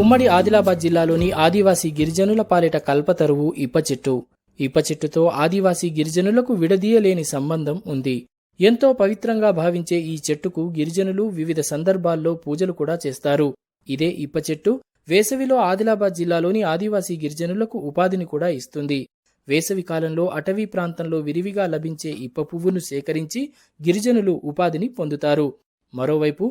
ఉమ్మడి ఆదిలాబాద్ జిల్లాలోని ఆదివాసీ గిరిజనుల పాలిట కల్పతరువు ఇప్పచెట్టు ఇప్పచెట్టుతో ఆదివాసీ గిరిజనులకు విడదీయలేని సంబంధం ఉంది. ఎంతో పవిత్రంగా భావించే ఈ చెట్టుకు గిరిజనులు వివిధ సందర్భాల్లో పూజలు కూడా చేస్తారు. ఇదే ఇప్పచెట్టు వేసవిలో ఆదిలాబాద్ జిల్లాలోని ఆదివాసీ గిరిజనులకు ఉపాధిని కూడా ఇస్తుంది. వేసవి కాలంలో అటవీ ప్రాంతంలో విరివిగా లభించే ఇప్ప పువ్వును సేకరించి గిరిజనులు ఉపాధిని పొందుతారు. మరోవైపు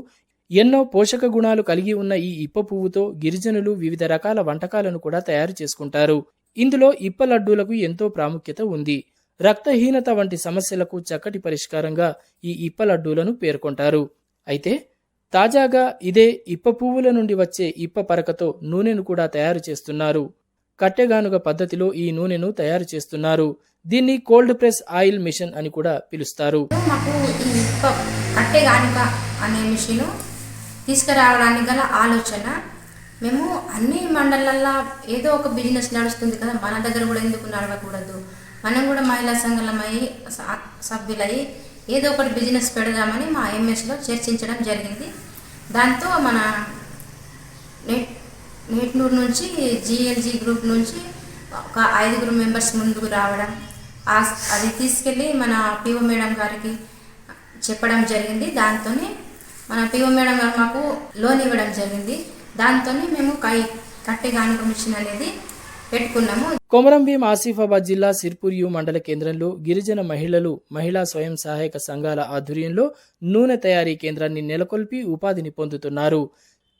ఎన్నో పోషక గుణాలు కలిగి ఉన్న ఈ ఇప్ప పువ్వుతో గిరిజనులు వివిధ రకాల వంటకాలను కూడా తయారు చేసుకుంటారు. ఇందులో ఇప్ప లడ్డూలకు ఎంతో ప్రాముఖ్యత ఉంది. రక్తహీనత వంటి సమస్యలకు చక్కటి పరిష్కారంగా ఈ ఇప్ప లడ్డూలను పేర్కొంటారు. అయితే తాజాగా ఇదే ఇప్ప పువ్వుల నుండి వచ్చే ఇప్ప పరకతో నూనెను కూడా తయారు చేస్తున్నారు. కట్టెగానుగ పద్ధతిలో ఈ నూనెను తయారు చేస్తున్నారు. దీన్ని కోల్డ్ ప్రెస్ ఆయిల్ మిషన్ అని కూడా పిలుస్తారు. మాకు ఈ ఇప్ప అనే మిషను తీసుకురావడానికి గల ఆలోచన. మేము అన్ని మండలాల్లో ఏదో ఒక బిజినెస్ నడుస్తుంది కదా మన దగ్గర కూడా ఎందుకు నడవకూడదు? మనం కూడా మహిళా సంఘలమై స- సభ్యులై ఏదో ఒకటి బిజినెస్ పెడదామని మా ఎంఎస్లో చర్చించడం జరిగింది. దాంతో మన నెట్ నెట్నూరు నుంచి జిఎల్జీ గ్రూప్ నుంచి ఒక ఐదుగురు మెంబర్స్ ముందుకు రావడం అది తీసుకెళ్ళి మన పిఓ మేడం గారికి చెప్పడం జరిగింది. దాంతోనే మన పిఓ మేడం గారు మాకు లోన్ ఇవ్వడం జరిగింది. దాంతో మేము కై కట్టె మిషన్ అనేది పెట్టుకున్నాము. కొమరంభీం ఆసిఫాబాద్ జిల్లా సిర్పూర్యు మండల కేంద్రంలో గిరిజన మహిళలు మహిళా స్వయం సహాయక సంఘాల ఆధ్వర్యంలో నూనె తయారీ కేంద్రాన్ని నెలకొల్పి ఉపాధిని పొందుతున్నారు.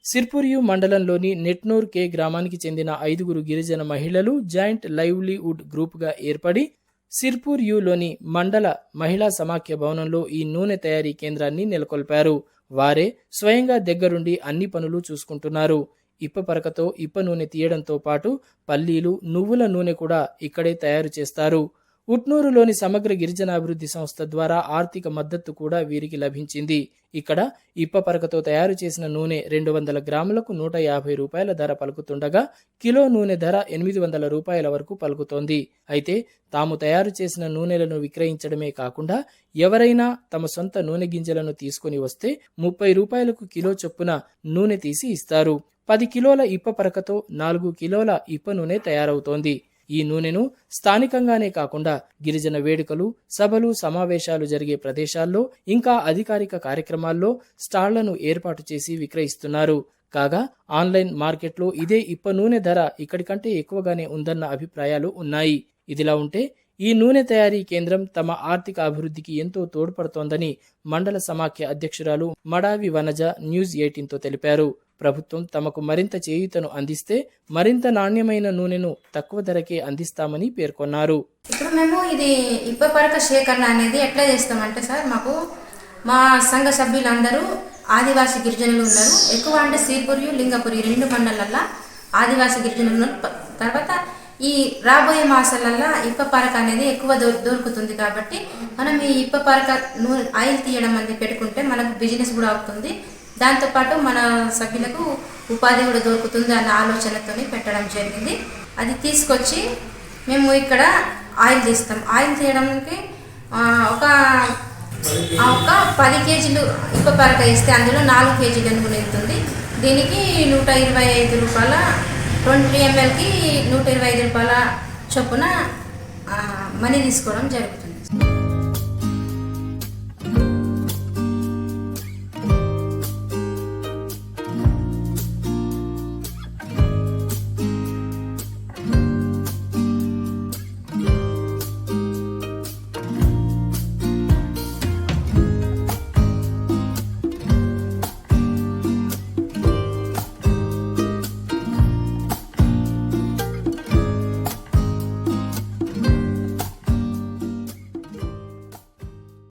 సిర్పూర్యు మండలంలోని నెట్నూర్ కే గ్రామానికి చెందిన ఐదుగురు గిరిజన మహిళలు జాయింట్ లైవ్లీవుడ్ గ్రూప్గా ఏర్పడి సిర్పూర్ యులోని మండల మహిళా సమాఖ్య భవనంలో ఈ నూనె తయారీ కేంద్రాన్ని నెలకొల్పారు. వారే స్వయంగా దగ్గరుండి అన్ని పనులు చూసుకుంటున్నారు. ఇప్ప పరకతో ఇప్ప నూనె తీయడంతో పాటు పల్లీలు నువ్వుల నూనె కూడా ఇక్కడే తయారు చేస్తారు. ఉట్నూరులోని సమగ్ర గిరిజనాభివృద్ధి సంస్థ ద్వారా ఆర్థిక మద్దతు కూడా వీరికి లభించింది. ఇక్కడ ఇప్ప పరకతో తయారు చేసిన నూనె రెండు వందల గ్రాములకు నూట యాభై రూపాయల ధర పలుకుతుండగా కిలో నూనె ధర ఎనిమిది వందల రూపాయల వరకు పలుకుతోంది. అయితే తాము తయారు చేసిన నూనెలను విక్రయించడమే కాకుండా ఎవరైనా తమ సొంత నూనె గింజలను తీసుకుని వస్తే ముప్పై రూపాయలకు కిలో చొప్పున నూనె తీసి ఇస్తారు. పది కిలోల ఇప్ప పరకతో నాలుగు కిలోల ఇప్ప నూనె తయారవుతోంది. ఈ నూనెను స్థానికంగానే కాకుండా గిరిజన వేడుకలు సభలు సమావేశాలు జరిగే ప్రదేశాల్లో ఇంకా అధికారిక కార్యక్రమాల్లో స్టాళ్ళను ఏర్పాటు చేసి విక్రయిస్తున్నారు. కాగా ఆన్లైన్ మార్కెట్లో ఇదే ఇప్ప నూనె ధర ఇక్కడికంటే ఎక్కువగానే ఉందన్న అభిప్రాయాలు ఉన్నాయి. ఇదిలా ఉంటే ఈ నూనె తయారీ కేంద్రం తమ ఆర్థిక అభివృద్ధికి ఎంతో తోడ్పడుతోందని మండల సమాఖ్య అధ్యక్షురాలు మడావి వనజ న్యూస్ ఎయిటీన్తో తెలిపారు. ప్రభుత్వం తమకు మరింత చేయూతను అందిస్తే మరింత నాణ్యమైన నూనెను తక్కువ ధరకే అందిస్తామని పేర్కొన్నారు. ఇప్పుడు మేము ఇది ఇప్పపరక సేకరణ అనేది ఎట్లా చేస్తామంటే సార్ మాకు మా సంఘ సభ్యులందరూ ఆదివాసీ గిరిజనులు ఉన్నారు. ఎక్కువ అంటే శ్రీపురి లింగపురి రెండు మండలాల్లో ఆదివాసి గిరిజనులు ఉన్నారు. తర్వాత ఈ రాబోయే మాసాలల్లో ఇప్ప పరక అనేది ఎక్కువ దొరు దొరుకుతుంది కాబట్టి మనం ఈ ఇప్ప పరక నూనె ఆయిల్ తీయడం అనేది పెట్టుకుంటే మనకు బిజినెస్ కూడా అవుతుంది. దాంతోపాటు మన సభ్యులకు ఉపాధి కూడా దొరుకుతుంది అన్న ఆలోచనతోనే పెట్టడం జరిగింది. అది తీసుకొచ్చి మేము ఇక్కడ ఆయిల్ తీస్తాం. ఆయిల్ తీయడానికి ఒక ఒక పది కేజీలు ఇక పరక ఇస్తే అందులో నాలుగు కేజీలు నూనె వెళ్తుంది దీనికి నూట ఇరవై ఐదు రూపాయల ట్వంటీ ఎంఎల్కి నూట ఇరవై ఐదు రూపాయల చొప్పున మనీ తీసుకోవడం జరుగుతుంది.